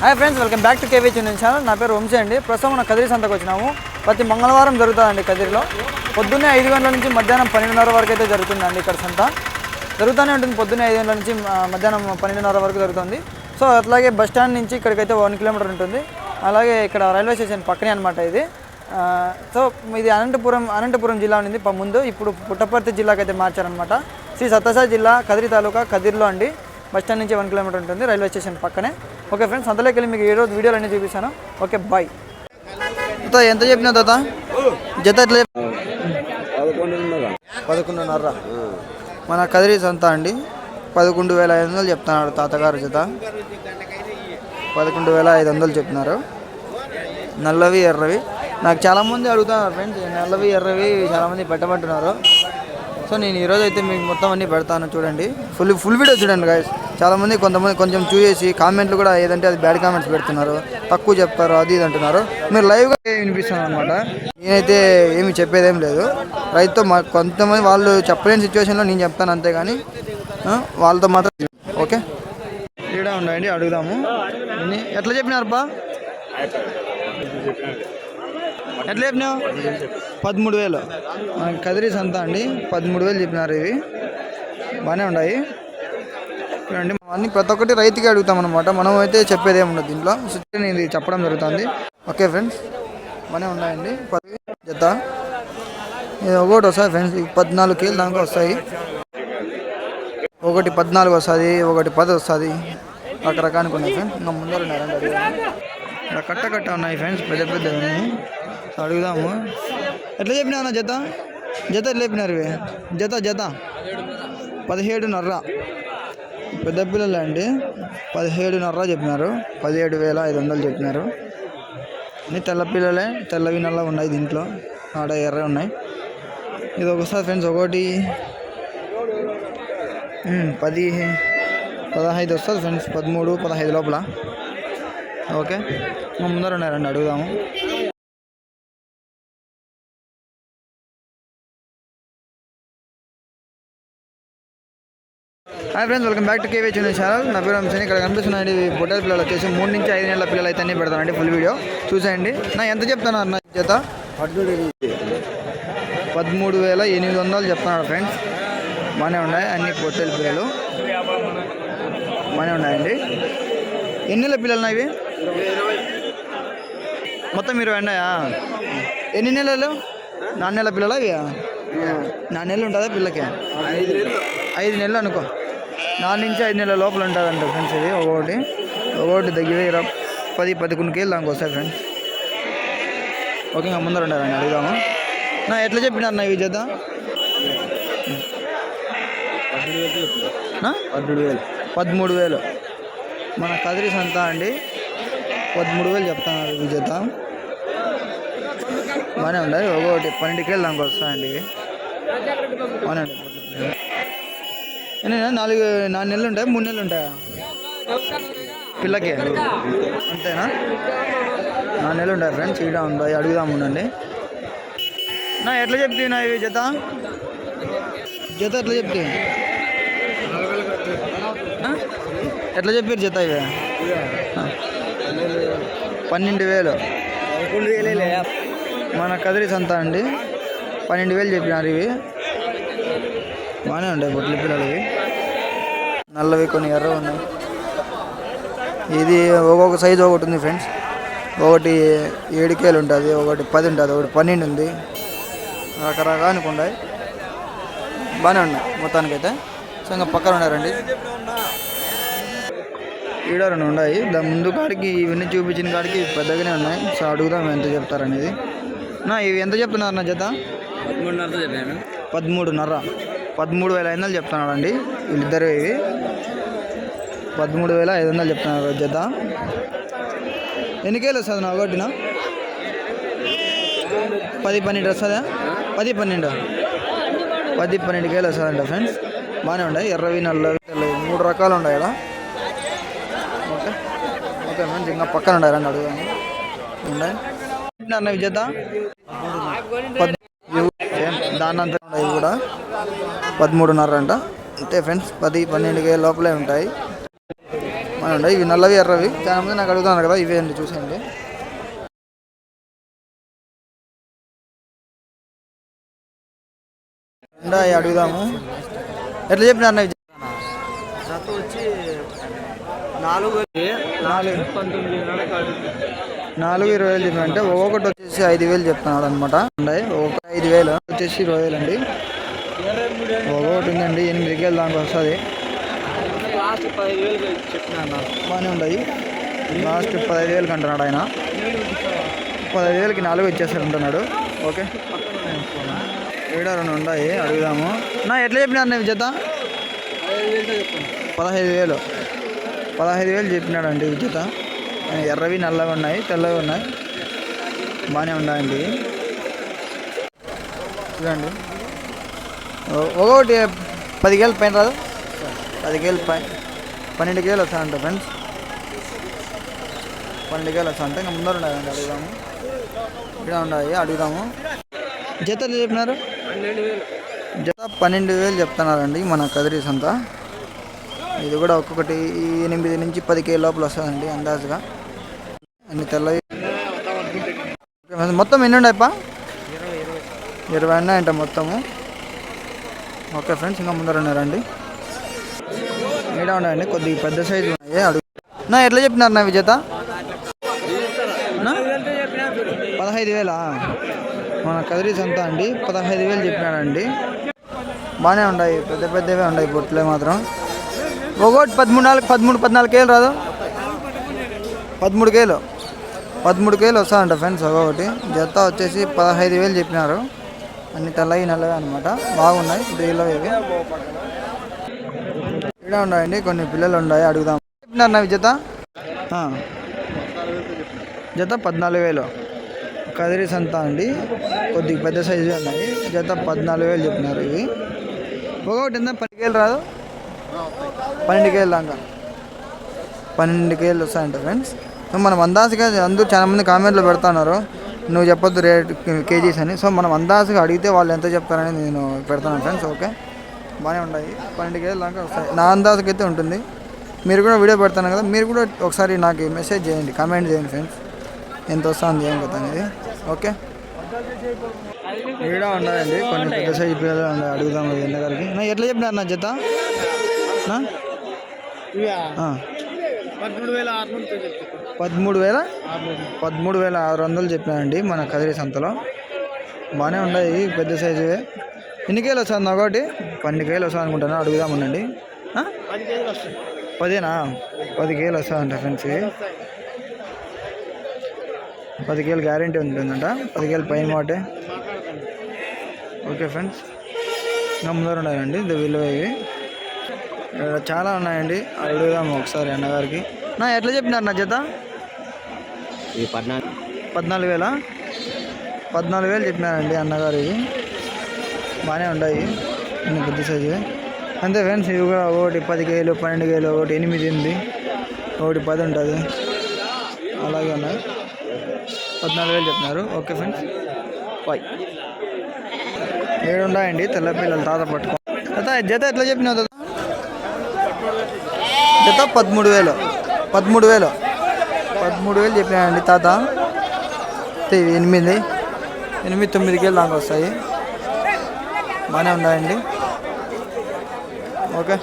Hi friends welcome back to KV channel channel నా పేరు వంశీ అండి. ప్రస్తుతం మనం కదిరి సంతకు వచ్చినాము. ప్రతి మంగళవారం జరుగుతుందండి కదిరిలో. పొద్దున్నే ఐదు గంటల నుంచి మధ్యాహ్నం పన్నెండున్నర వరకు అయితే జరుగుతుందండి ఇక్కడ సంత. జరుగుతూనే ఉంటుంది పొద్దున్నే ఐదు గంటల నుంచి మధ్యాహ్నం పన్నెండున్నర వరకు జరుగుతుంది. సో అట్లాగే బస్ స్టాండ్ నుంచి ఇక్కడికైతే వన్ కిలోమీటర్ ఉంటుంది. అలాగే ఇక్కడ రైల్వే స్టేషన్ పక్కనే అనమాట ఇది. సో ఇది అనంతపురం అనంతపురం జిల్లా ఉంది ముందు ఇప్పుడు పుట్టపర్తి జిల్లాకి అయితే మార్చారనమాట శ్రీ సత్యసాయి జిల్లా కదిరి తాలూకా కదిరిలో అండి. బస్ స్టాండ్ నుంచి వన్ కిలోమీటర్ ఉంటుంది రైల్వే స్టేషన్ పక్కనే. ఓకే ఫ్రెండ్స్ అంతలోకి వెళ్ళి మీకు ఈ రోజు వీడియోలు అన్నీ చూపిస్తాను. ఓకే బాయ్ ఎంత చెప్పినా తాత? జత ఎట్లా పదకొండున్నర. మన కదిరి సంత అండి. పదకొండు వేల ఐదు వందలు చెప్తున్నాడు తాతగారు జత. పదకొండు వేల ఐదు వందలు చెప్తున్నారు నల్లవి ఎర్రవి. నాకు చాలామంది అడుగుతున్నారు ఫ్రెండ్స్ నల్లవి ఎర్రవి చాలామంది పెట్టమంటున్నారు. సో నేను ఈరోజు అయితే మీకు మొత్తం అన్నీ పెడతాను చూడండి. ఫుల్ ఫుల్ వీడియో చూడండి గాయస్ చాలామంది కొంతమంది కొంచెం చూసేసి కామెంట్లు కూడా ఏదంటే అది బ్యాడ్ కామెంట్స్ పెడుతున్నారు తక్కువ చెప్తారు అది ఇది అంటున్నారు. మీరు లైవ్గా వినిపిస్తున్నారు అనమాట నేనైతే ఏమి చెప్పేదేం లేదు. రైతుతో మా కొంతమంది వాళ్ళు చెప్పలేని సిచ్యువేషన్లో నేను చెప్తాను అంతేగాని కానీ వాళ్ళతో మాత్రం ఓకే? ఈడ ఉండండి అడుగుదాము. ఎట్లా చెప్పినారు బా ఎట్లా చెప్పినావు? పదమూడు వేలు. కదిరి సంత అండి. పదమూడు వేలు చెప్పినారు ఇవి. బాగానే ఉన్నాయి. చూడండి అన్ని ప్రతి ఒక్కటి రైతుకి అడుగుతాం అనమాట మనం అయితే చెప్పేది ఏమి ఉండదు దీంట్లో ఇది చెప్పడం జరుగుతుంది. ఓకే ఫ్రెండ్స్ మనే ఉన్నాయండి. పది జత. ఇది ఒకటి వస్తుంది ఫ్రెండ్స్. పద్నాలుగు కేలు దాకా వస్తాయి. ఒకటి పద్నాలుగు వస్తుంది ఒకటి పది వస్తుంది. రకరకానికి ఉన్నాయి ఫ్రెండ్స్. ఇంకా ముందర ఉన్నాయి ఇక్కడ కట్ట కట్ట ఉన్నాయి ఫ్రెండ్స్ పెద్ద పెద్ద అడుగుదాము. ఎట్లా చెప్పినా అన్న జత? జత ఎట్లా చెప్పినారు జత జత. పదిహేడున్నర. పెద్ద పిల్లలు అండి పదిహేడున్నర చెప్పినారు. పదిహేడు వేల ఐదు వందలు చెప్పినారు. అన్ని తెల్ల పిల్లలే తెల్లవి నల్ల ఉన్నాయి దీంట్లో? ఆడ ఎర్ర ఉన్నాయి. ఇది ఒకసారి ఫ్రెండ్స్ ఒకటి. పది పదహైదు వస్తుంది ఫ్రెండ్స్. పదమూడు పదహైదు లోపల. ఓకే? మా ముందర ఉన్నారండి అడుగుదాము. Hi friends welcome back to KV channel channel నా పేరు అంశని ఇక్కడ కనిపిస్తున్నాయండి ఇవి పిల్లలు వచ్చేసి మూడు నుంచి ఐదు నెలల పిల్లలు అయితే అన్నీ పెడతానండి ఫుల్ వీడియో చూసేయండి. నా ఎంత చెప్తాను అన్న చేత? పదమూడు వేల ఎనిమిది వందలు చెప్తున్నాడు ఫ్రెండ్స్ బాగానే ఉన్నాయి అన్ని పొట్టెల పిల్లలు. బాగానే ఉన్నాయండి. ఎన్ని నెలల పిల్లలు ఇవి? మొత్తం ఇరవై ఉన్నాయా ఎన్ని నెలలు? నాలుగు నెలల పిల్లలు ఇవి? నాలుగు నెలలు ఉంటుందా పిల్లకి? ఐదు నెలలు అనుకో. నాలుగు నుంచి ఐదు నెలల లోపల ఉంటుందంట ఫ్రెండ్స్ ఇది ఒకటి. ఒకటి దగ్గర ఇరవై పది పదకొండు కేలు దానికి వస్తాయి ఫ్రెండ్స్ ఓకే ఇంకా ముందర ఉండాలండి అడుగుదాము? నా ఎట్లా చెప్పినారు నా ఇవి చేద్దాం పదమూడు వేలు పదమూడు వేలు. మన కదిరి సంత అండి. పదమూడు వేలు చెప్తాను ఇవి జత బాగానే ఉన్నాయి ఒకటి పన్నెండుకి వెళ్ళి దానికి వస్తాయండి. ఇవి బాగానే ఉంటాయి ఎన్ని నాలుగు నాలుగు నెలలు ఉంటాయి? మూడు నెలలు ఉంటాయా? పిల్లకి? అంతేనా? నాలుగు నెలలు ఉంటాయి ఫ్రెండ్స్ ఈడ ఉంది? అడుగుదాం ఉండండి. నా ఎట్లా చెప్తే నా ఇవి జత? జత ఎట్లా చెప్తే? ఎట్లా చెప్పారు జత ఇవి. పన్నెండు వేలు. మన కదిరి సంత అండి. పన్నెండు వేలు చెప్పినారు ఇవి. బాగానే ఉంటాయి బొట్ల పిల్లలు నల్లవి కొన్ని ఎర్ర ఉన్నాయి. ఇది ఒక్కొక్క సైజు ఒకటి ఉంది ఫ్రెండ్స్ ఒకటి ఏడు కేలు ఉంటుంది ఒకటి పది ఉంటుంది ఒకటి పన్నెండు ఉంది. రకరకానికి ఉన్నాయి బాగానే ఉన్నాయి మొత్తానికైతే. సో ఇంకా పక్కన ఉన్నారండి ఈడ రెండు ఉన్నాయి దాని ముందు కాడికి ఇవన్నీ చూపించిన కాడికి పెద్దగానే ఉన్నాయి. సో అడుగుదాం ఎంత చెప్తారనేది. నా ఇవి ఎంత చెప్తున్నారు నా జత? పదమూడున్నరతో చెప్పాను. పదమూడున్నర. పదమూడు వేల ఐదు వందలు చెప్తున్నాడు అండి వీళ్ళిద్దరు ఇవి. పదమూడు వేల ఐదు వందలు చెప్తున్నారు జత. ఎన్ని కేలు వస్తుంది నా ఒకటిన పది పన్నెండు వస్తుందా? పది పన్నెండు. పది పన్నెండు కేలు వస్తుందంట ఫ్రెండ్స్. బాగానే ఉన్నాయి. ఎర్రవి నల్లవి మూడు రకాలు ఉన్నాయి కదా. ఓకే. ఓకే ఫ్రెండ్స్ ఇంకా పక్కన ఉండాలి రండి అడుగుదాము ఉన్నాయి అన్న విజేత దాని అంతా ఇవి కూడా పదమూడున్నర అంట. అంతే ఫ్రెండ్స్ పది పన్నెండు కేల లోపలే ఉంటాయి. అవునండి ఇవి నల్లవి ఎర్రవి. చాలా మంది నాకు అడుగుతున్నారు కదా ఇవే అండి చూసేయండి. ఇవి అడుగుదాము. ఎట్లా చెప్పినారు అన్న వచ్చి నాలుగు. నాలుగు. పంతొమ్మిది నాలుగు ఇరవై వేలు చెప్పినంటే ఒక్కొక్కటి వచ్చేసి ఐదు వేలు చెప్తున్నాడు అనమాట ఉన్నాయి ఒక ఐదు వేలు వచ్చేసి ఇరవై వేలు అండి. ఒక్కొక్కటి ఉందండి ఎనిమిది వేలు దానికి వస్తుంది. లాస్ట్ పదిహేను వేలు బాగానే ఉన్నాయి లాస్ట్ పదహైదు వేలకి అంటున్నాడు ఆయన. పదహైదు వేలకి నాలుగు ఇచ్చేస్తారు అంటున్నాడు. ఓకే. ఏడా రెండు ఉన్నాయి అడుగుదాము. నా ఎట్లా చెప్పినారు నేను విజేత? పదహైదు వేలు. పదహైదు వేలు చెప్పినాడు అండి ఎర్రవి నల్లవి ఉన్నాయి తెల్లవి ఉన్నాయి. బాగానే ఉన్నాయండి చూడండి ఒకటి పది కేలు పైన రాదు? పది కేలు పై పన్నెండు కేలు వస్తాయంట ఫ్రెండ్స్. పన్నెండు కేలు వస్తా ఉంటాయి ఇంకా ముందర ఉన్నాయండి అడుగుదాము. ఇక్కడ ఉన్నాయి అడుగుదాము. జతలు చెప్పినారు? పన్నెండు వేలు జత పన్నెండు వేలు చెప్తున్నారండి మన కదిరీస్ అంతా ఇది కూడా ఒక్కొక్కటి ఎనిమిది నుంచి పది కేజీ లోపల వస్తుందండి అందాజుగా. అన్ని తెల్లవి మొత్తం ఎన్ని ఉన్నాయప్ప ఇరవై ఇరవై ఉన్నాయంట మొత్తము? ఓకే ఫ్రెండ్స్ ఇంకా ముందర ఉన్నారండి ఈడ ఉన్నాయండి కొద్దిగా పెద్ద సైజు ఉన్నాయి అడుగు. నా ఎట్లా చెప్పినారు నా విజేత? పదహైదు వేలా? మన కదిరీస్ అంతా అండి పదహైదు వేలు చెప్పినాడండి. బాగానే ఉన్నాయి పెద్ద పెద్దవే ఉన్నాయి బొట్లే మాత్రం. ఒకటి పదమూడు నాలుగు పదమూడు పద్నాలుగు కేలు రాదు? పదమూడు కేలు. పదమూడు కేలు వస్తాయంట ఫ్రెండ్స్ ఒకటి జత వచ్చేసి పదహైదు వేలు చెప్పినారు. అన్ని తెల్లవి నల్లవి అనమాట బాగున్నాయి. బ్రీలో ఇవి ఇక్కడ ఉన్నాయండి. కొన్ని పిల్లలు ఉన్నాయి. అడుగుదాం. చెప్పినారు నా జత? జత పద్నాలుగు వేలు. కదిరి సంత అండి. కొద్దిగా పెద్ద సైజు ఉన్నాయి. జత పద్నాలుగు వేలు చెప్పినారు ఇవి. ఒకటి ఎంత? పది కేలు రాదు? పన్నెండు కేలు దాకా. పన్నెండు కేలు వస్తాయంట ఫ్రెండ్స్. సో మనం అందాజుగా అందరూ చాలా మంది కామెంట్లో పెడుతున్నారు. నువ్వు చెప్పొద్దు రేట్ కేజీస్ అని. సో మనం అందాజుగా అడిగితే వాళ్ళు ఎంత చెప్తారని నేను పెడతాను ఫ్రెండ్స్ ఓకే? బాగానే ఉన్నాయి. పన్నెండు కేజీల దాకా వస్తాయి. నా అందాజుకి అయితే ఉంటుంది. మీరు కూడా వీడియో పెడతాను కదా. మీరు కూడా ఒకసారి నాకు మెసేజ్ చేయండి. కామెంట్ చేయండి ఫ్రెండ్స్. ఎంత వస్తుంది ఏం కదా అనేది. ఓకే? ఈడ ఉన్నాయండి కొన్ని పెద్ద సైజు పిల్లలు ఉన్నాయి అడుగుదాం ఎండగారికి నా ఎట్లా చెప్పినారు నా జత. పదమూడు వేల ఆరు పదమూడు వేల? పదమూడు. వేల ఆరు వందలు చెప్పినానండి మన కదిరి సంతలో. బాగానే ఉన్నాయి పెద్ద సైజువే ఎన్ని కేలు వస్తుంది ఒకటి? పన్నెండు కేలు వస్తుంది అనుకుంటాను అడుగుదామనండి వస్తాయి పదేనా? పది కేలు వస్తుందంట ఫ్రెండ్స్. పది కేలు గ్యారంటీ ఉంటుందంట. పది కేలు పైన మాటే ఓకే ఫ్రెండ్స్. ఇంకా ముందర ఉన్నాయండి ఇది విలువ ఇవి. చాలా ఉన్నాయండి. అడుగుదాము ఒకసారి అన్నగారికి. నా ఎట్లా చెప్పినారు నా జత? ఈ పద్నాలుగు. పద్నాలుగు వేల? పద్నాలుగు వేలు చెప్పినారండి అన్నగారు ఇవి బాగానే ఉన్నాయి. నేను పెద్ద సైజు. అంతే ఫ్రెండ్స్ ఇవి కూడా ఒకటి పది కేలు పన్నెండు కేలు ఒకటి ఎనిమిది ఎనిమిది ఒకటి పది ఉంటుంది. అలాగే ఉన్నాయి. పద్నాలుగు వేలు చెప్పినారు. Okay friends. బాయ్. ఏడు ఉన్నాయండి. తెల్ల పిల్లలు తాత పట్టుకో. జత జత ఎట్లా చెప్పినావు తాత? జత పదమూడు వేలు. పదమూడు వేలు. పదమూడు వేలు చెప్పినాయండి తాత. ఇవి ఎనిమిది. ఎనిమిది తొమ్మిది కేలు దాకా వస్తాయి. బాగానే ఉన్నాయండి. ఓకే.